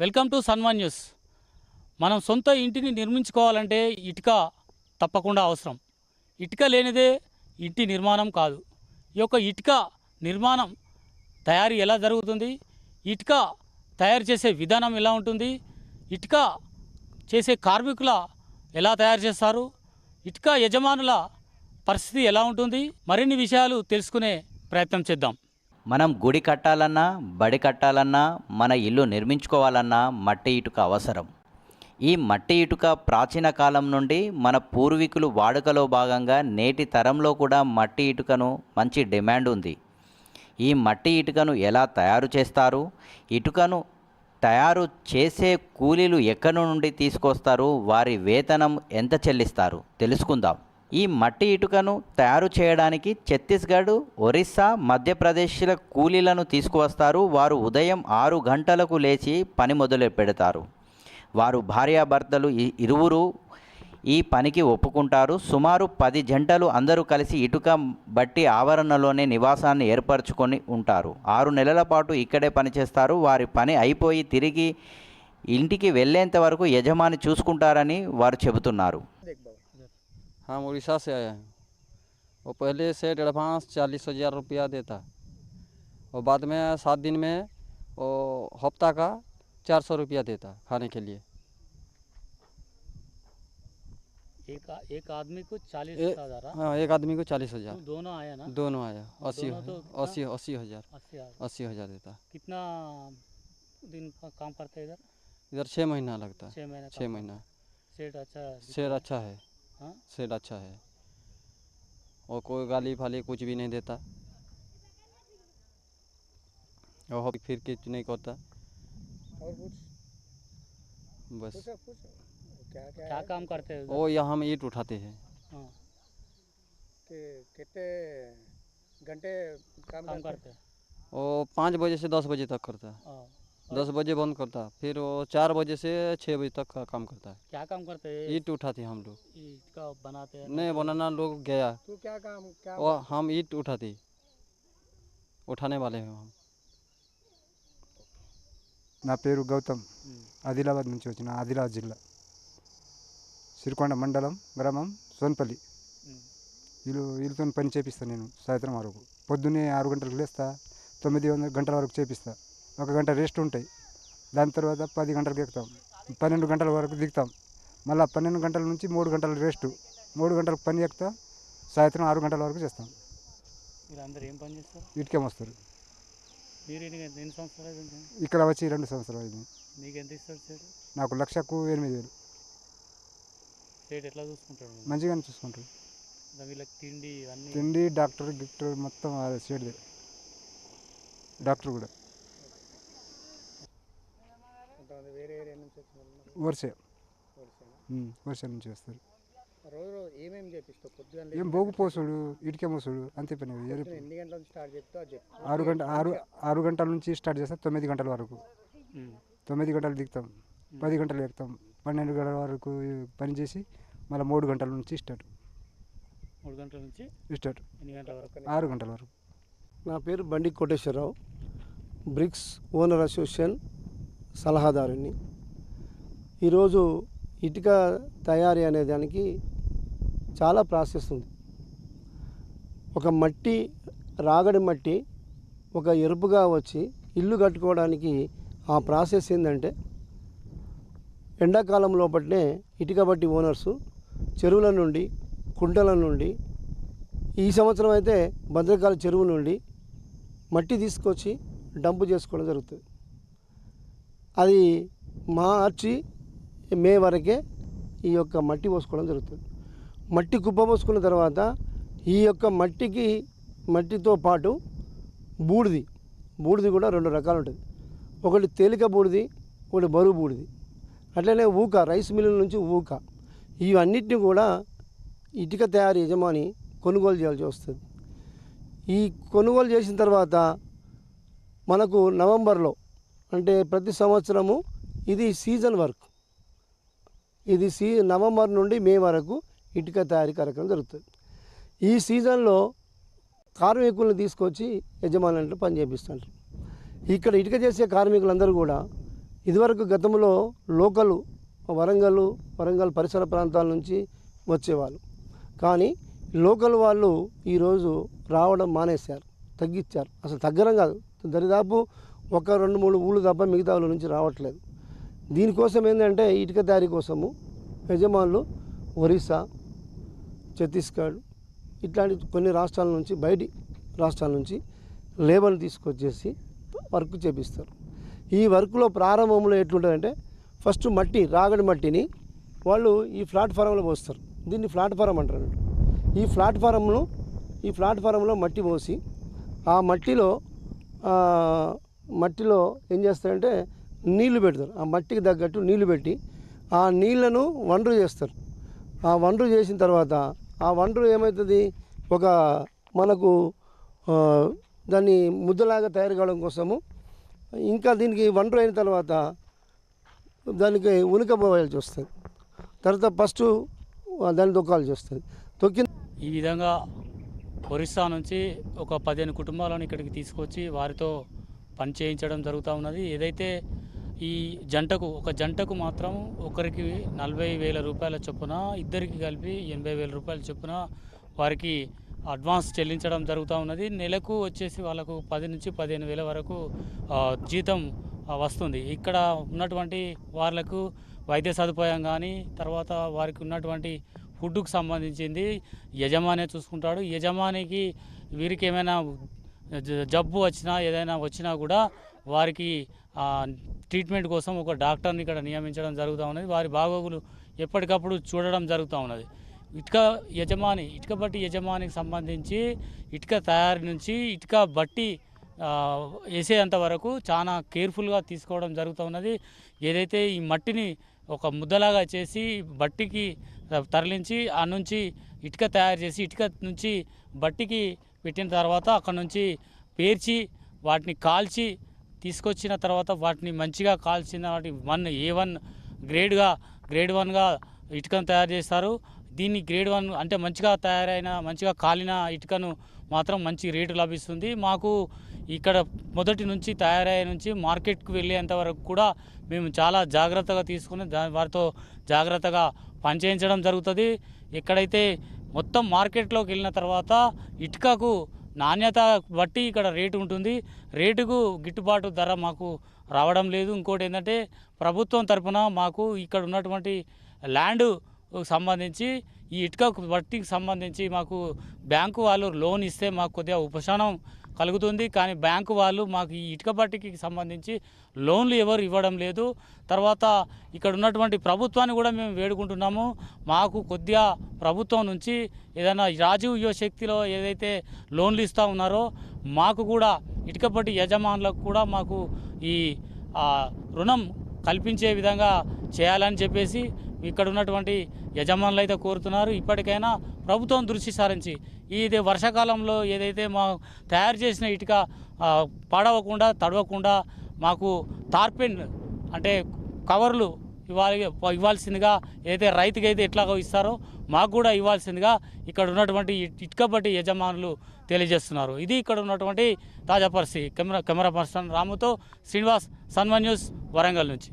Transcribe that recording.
Welcome to Samman news. మనం సొంత ఇంటిని నిర్మించుకోవాలంటే ఇటుక తప్పకుండా అవసరం. ఇటుక లేనిదే ఇంటి నిర్మాణం కాదు. ఈ యొక్క ఇటుక నిర్మాణం తయారీ ఎలా జరుగుతుంది? ఇటుక తయారు చేసే విధానం ఎలా ఉంటుంది? ఇటుక చేసే కార్మికుల ఎలా తయారు చేస్తారు? ఇటుక యజమానుల పరిస్థితి ఎలా ఉంటుంది? మరిన్ని విషయాలు తెలుసుకునే ప్రయత్నం చేద్దాం. మనం గుడి కట్టాలన్నా బడి కట్టాలన్నా మన ఇల్లు నిర్మించుకోవాలన్నా మట్టి ఇటుక అవసరం. ఈ మట్టి ఇటుక ప్రాచీన కాలం నుండి మన పూర్వీకులు వాడుకలో భాగంగా నేటి తరంలో కూడా మట్టి ఇటుకను మంచి డిమాండ్ ఉంది. ఈ మట్టి ఇటుకను ఎలా తయారు చేస్తారు? ఇటుకను తయారు చేసే కూలీలు ఎక్కడి నుండి తీసుకొస్తారు? వారి వేతనం ఎంత చెల్లిస్తారు? తెలుసుకుందాం. ఈ మట్టి ఇటుకను తయారు చేయడానికి ఛత్తీస్గఢ్ ఒరిస్సా మధ్యప్రదేశ్ల కూలీలను తీసుకువస్తారు. వారు ఉదయం ఆరు గంటలకు లేచి పని మొదలు పెడతారు. వారు భార్యాభర్తలు ఇరువురు ఈ పనికి ఒప్పుకుంటారు. సుమారు పది జంటలు అందరూ కలిసి ఇటుక బట్టి ఆవరణలోనే నివాసాన్ని ఏర్పరచుకొని ఉంటారు. ఆరు నెలల పాటు ఇక్కడే పనిచేస్తారు. వారి పని అయిపోయి తిరిగి ఇంటికి వెళ్ళేంత వరకు యజమాని చూసుకుంటారని వారు చెబుతున్నారు. हम उड़ीसा से आए हैं। वो पहले से एडवांस चालीस हज़ार रुपया देता। और बाद में सात दिन में वो हफ़्ता का चार सौ रुपया देता खाने के लिए। एक एक आदमी को चालीस हज़ार हाँ? एक आदमी को चालीस हज़ार। दोनों आया ना? दोनों आया। अस्सी तो कितना? अस्सी अस्सी हज़ार। अस्सी हज़ार। देता। कितना दिन का काम करते हैं इधर? इधर छः महीना लगता। है छः महीने छः महीना। सेट अच्छा है? अच्छा है। हाँ? शेड अच्छा है। और कोई गाली फाली कुछ भी नहीं देता। और फिर कुछ नहीं करता। और कुछ? बस। पूछो पूछो। क्या क्या क्या काम करते हैं? वो यहाँ हम ईट उठाते हैं। हाँ, कि कितने घंटे काम, काम करते करते हैं। वो पाँच बजे से दस बजे तक करता है। हाँ, दस बजे बंद करता है फिर वो चार बजे से छः बजे तक का काम करता है क्या काम करते हैं ईट उठाते हैं हम लोग ईट का बनाते हैं नहीं बनाना लोग गया तू क्या काम क्या वो हम ईट उठाते उठाने वाले हैं हम నా పేరు గౌతమ్ हम्म, ఆదిలాబాద్ నుంచి వచ్చిన ఆదిలాబాద్ జిల్లా సిరికొండ మండలం గ్రామం సోన్పల్లి हम्म, వీళ్ళు వీళ్ళతో పని చేపిస్తాను నేను సాయంత్రం వరకు పొద్దున్నే ఆరు గంటలకు లేస్తా తొమ్మిది వందల గంటల వరకు చేపిస్తా ఒక గంట రెస్ట్ ఉంటాయి. దాని తర్వాత పది గంటలకు ఎక్కుతాం పన్నెండు గంటల వరకు దిగుతాం. మళ్ళీ పన్నెండు గంటల నుంచి మూడు గంటల రెస్ట్ మూడు గంటలకు పని ఎక్కుతా సాయంత్రం ఆరు గంటల వరకు చేస్తాం. వీళ్ళందరూ ఏం పని చేస్తారు? ఇటుకేం వస్తారు? ఇక్కడ వచ్చి రెండు సంవత్సరాలు అయింది. నీకు ఎంత లక్షకు ఎనిమిది వేలు. ఎట్లా చూసుకుంటాడు? మంచిగానే చూసుకుంటారు. తిండి డాక్టర్ గిక్టర్ మొత్తం సేట్దే డాక్టర్ కూడా. కొంతమంది వేరే ఏరియా నుంచి వచ్చిన వరుసే. నుంచి వస్తారు రోజు రోజు ఏమేమి చేపిస్తావు? పొద్దున ఏం బోగు పోసుడు ఇటుకే మోసుడు అంతే పని వేరే పొద్దున ఎన్ని గంటల నుంచి స్టార్ట్ చెప్తావు అది చెప్పు ఆరు గంట ఆరు ఆరు గంటల నుంచి స్టార్ట్ చేస్తాం తొమ్మిది గంటల వరకు. తొమ్మిది గంటలు దిగుతాం పది గంటలు ఎక్కుతాం పన్నెండు గంటల వరకు పని చేసి మళ్ళీ మూడు గంటల నుంచి స్టార్ట్. మూడు గంటల నుంచి స్టార్ట్. ఎన్ని గంటల వరకు? ఆరు గంటల వరకు. నా పేరు Bandi Koteswararao. Bricks owner association సలహాదారుని ఈరోజు ఇటుక తయారీ అనే దానికి చాలా ప్రాసెస్ ఉంది. ఒక మట్టి రాగడి మట్టి ఒక ఎరుపుగా వచ్చి ఇల్లు కట్టుకోవడానికి ఆ ప్రాసెస్ ఏంటంటే ఎండాకాలం లోపలనే ఇటుక బట్టి ఓనర్సు చెరువుల నుండి కుంటల నుండి ఈ సంవత్సరం అయితే భద్రకాల చెరువు నుండి మట్టి తీసుకొచ్చి డంపు చేసుకోవడం జరుగుతుంది. అది మార్చి మే వరకే ఈ యొక్క మట్టి పోసుకోవడం జరుగుతుంది. మట్టి కుప్ప పోసుకున్న తర్వాత ఈ యొక్క మట్టికి మట్టితో పాటు బూడిది బూడిది కూడా రెండు రకాలు ఉంటుంది. ఒకటి తేలిక బూడిది ఒకటి బరువు బూడిది. అట్లనే ఊక రైస్ మిల్లుల నుంచి ఊక. ఇవన్నిటిని కూడా ఇటుక తయారీ యజమాని కొనుగోలు చేయాల్సి వస్తుంది. ఈ కొనుగోలు చేసిన తర్వాత మనకు నవంబర్లో అంటే ప్రతి సంవత్సరము ఇది సీజన్ వర్క్. ఇది సీ నవంబర్ నుండి మే వరకు ఇటుక తయారీ కార్యక్రమం జరుగుతుంది. ఈ సీజన్లో కార్మికులను తీసుకొచ్చి యజమానులు పని చేపిస్తుంటారు. ఇక్కడ ఇటుక చేసే కార్మికులందరూ కూడా ఇదివరకు గతంలో లోకలు వరంగల్ వరంగల్ పరిసర ప్రాంతాల నుంచి వచ్చేవాళ్ళు. కానీ లోకల్ వాళ్ళు ఈరోజు రావడం మానేశారు తగ్గించారు. అసలు తగ్గడం కాదు. దరిదాపు ఒక రెండు మూడు ఊళ్ళు తప్ప మిగతా ఊళ్ళ నుంచి రావట్లేదు. దీనికోసం ఏంటంటే ఇటుక తయారీ కోసము యజమానులు ఒరిస్సా ఛత్తీస్గఢ్ ఇట్లాంటి కొన్ని రాష్ట్రాల నుంచి బయటి రాష్ట్రాల నుంచి లేబర్ని తీసుకొచ్చేసి వర్క్ చేపిస్తారు. ఈ వర్క్లో ప్రారంభంలో ఎట్లుంటుందంటే ఫస్ట్ మట్టి రాగడి మట్టిని వాళ్ళు ఈ ప్లాట్ఫారంలో పోస్తారు. దీన్ని ప్లాట్ఫారం అంటారు. ఈ ప్లాట్ఫారంను ఈ ప్లాట్ఫారంలో మట్టి పోసి ఆ మట్టిలో మట్టిలో ఏం చేస్తారంటే నీళ్ళు పెడతారు. ఆ మట్టికి తగ్గట్టు నీళ్ళు పెట్టి ఆ నీళ్ళను వండ్రు చేస్తారు. ఆ వండ్రు చేసిన తర్వాత ఆ వండ్రు ఏమవుతుంది ఒక మనకు దాన్ని ముద్దలాగా తయారు కావడం కోసము ఇంకా దీనికి వండ్రు అయిన తర్వాత దానికి ఉనకపోవాల్సి వస్తుంది తర్వాత ఫస్ట్ దాన్ని తొక్కాల్సి వస్తుంది తొక్కిన ఈ విధంగా ఒరిస్సా నుంచి ఒక పదిహేను కుటుంబాలను ఇక్కడికి తీసుకొచ్చి వారితో పని చేయించడం జరుగుతూ ఉన్నది. ఏదైతే ఈ జంటకు ఒక జంటకు మాత్రం ఒకరికి నలభై వేల రూపాయల చొప్పున ఇద్దరికి కలిపి ఎనభై వేల రూపాయల చొప్పున వారికి అడ్వాన్స్ చెల్లించడం జరుగుతూ ఉన్నది. నెలకు వచ్చేసి వాళ్ళకు పది నుంచి పదిహేను వేల వరకు జీతం వస్తుంది. ఇక్కడ ఉన్నటువంటి వాళ్ళకు వైద్య సదుపాయం కానీ తర్వాత వారికి ఉన్నటువంటి ఫుడ్కు సంబంధించింది యజమానే చూసుకుంటాడు. యజమానికి వీరికి ఏమైనా జబ్బు వచ్చినా ఏదైనా వచ్చినా కూడా వారికి ట్రీట్మెంట్ కోసం ఒక డాక్టర్ని ఇక్కడ నియమించడం జరుగుతూ ఉన్నది. వారి బాగోగులు ఎప్పటికప్పుడు చూడడం జరుగుతూ ఉన్నది. ఇటుక యజమాని ఇటుక బట్టి యజమానికి సంబంధించి ఇటుక తయారీ నుంచి ఇటుక బట్టి వేసేంత వరకు చాలా కేర్ఫుల్గా తీసుకోవడం జరుగుతూ ఉన్నది. ఏదైతే ఈ మట్టిని ఒక ముద్దలాగా చేసి బట్టికి తరలించి ఆ నుంచి ఇటుక తయారు చేసి ఇటుక నుంచి బట్టికి పెట్టిన తర్వాత అక్కడ నుంచి పేర్చి వాటిని కాల్చి తీసుకొచ్చిన తర్వాత వాటిని మంచిగా కాల్చిన వాటి వన్ ఏ వన్ గ్రేడ్గా గ్రేడ్ వన్గా ఇటుకను తయారు చేస్తారు. దీన్ని గ్రేడ్ వన్ అంటే మంచిగా తయారైన మంచిగా కాలిన ఇటుకను మాత్రం మంచి రేటు లభిస్తుంది. మాకు ఇక్కడ మొదటి నుంచి తయారయ్యే నుంచి మార్కెట్కు వెళ్ళేంత వరకు కూడా మేము చాలా జాగ్రత్తగా తీసుకుని దాని వారితో జాగ్రత్తగా పనిచేయించడం జరుగుతుంది. ఎక్కడైతే మొత్తం మార్కెట్లోకి వెళ్ళిన తర్వాత ఇటుకకు నాణ్యత బట్టి ఇక్కడ రేటు ఉంటుంది. రేటుకు గిట్టుబాటు ధర మాకు రావడం లేదు. ఇంకోటి ఏంటంటే ప్రభుత్వం తరపున మాకు ఇక్కడ ఉన్నటువంటి ల్యాండ్ సంబంధించి ఈ ఇటుక బట్టికి సంబంధించి మాకు బ్యాంకు వాళ్ళు లోన్ ఇస్తే మాకు కొద్దిగా ఉపశమనం కలుగుతుంది. కానీ బ్యాంకు వాళ్ళు మాకు ఈ ఇటుక బట్టికి సంబంధించి లోన్లు ఎవరు ఇవ్వడం లేదు. తర్వాత ఇక్కడ ఉన్నటువంటి ప్రభుత్వాన్ని కూడా మేము వేడుకుంటున్నాము. మాకు కొద్దిగా ప్రభుత్వం నుంచి ఏదైనా రాజీవ్ యువ శక్తిలో ఏదైతే లోన్లు ఇస్తూ ఉన్నారో మాకు కూడా ఇటుకపట్టి యజమానులకు కూడా మాకు ఈ రుణం కల్పించే విధంగా చేయాలని చెప్పేసి ఇక్కడ ఉన్నటువంటి యజమానులు అయితే కోరుతున్నారు. ఇప్పటికైనా ప్రభుత్వం దృష్టి సారించి ఇది వర్షాకాలంలో ఏదైతే మా తయారు చేసిన ఇటుక పాడవకుండా తడవకుండా మాకు తార్పెన్ అంటే కవర్లు ఇవ్వాలి ఇవ్వాల్సిందిగా ఏదైతే రైతుకి అయితే ఎట్లాగో ఇస్తారో మాకు కూడా ఇవ్వాల్సిందిగా ఇక్కడ ఉన్నటువంటి ఇటుకబట్టి యజమానులు తెలియజేస్తున్నారు. ఇది ఇక్కడ ఉన్నటువంటి తాజా పరిస్థితి. కెమెరా కెమెరా పర్సన్ రాముతో శ్రీనివాస్ సన్మన్ న్యూస్ వరంగల్ నుంచి.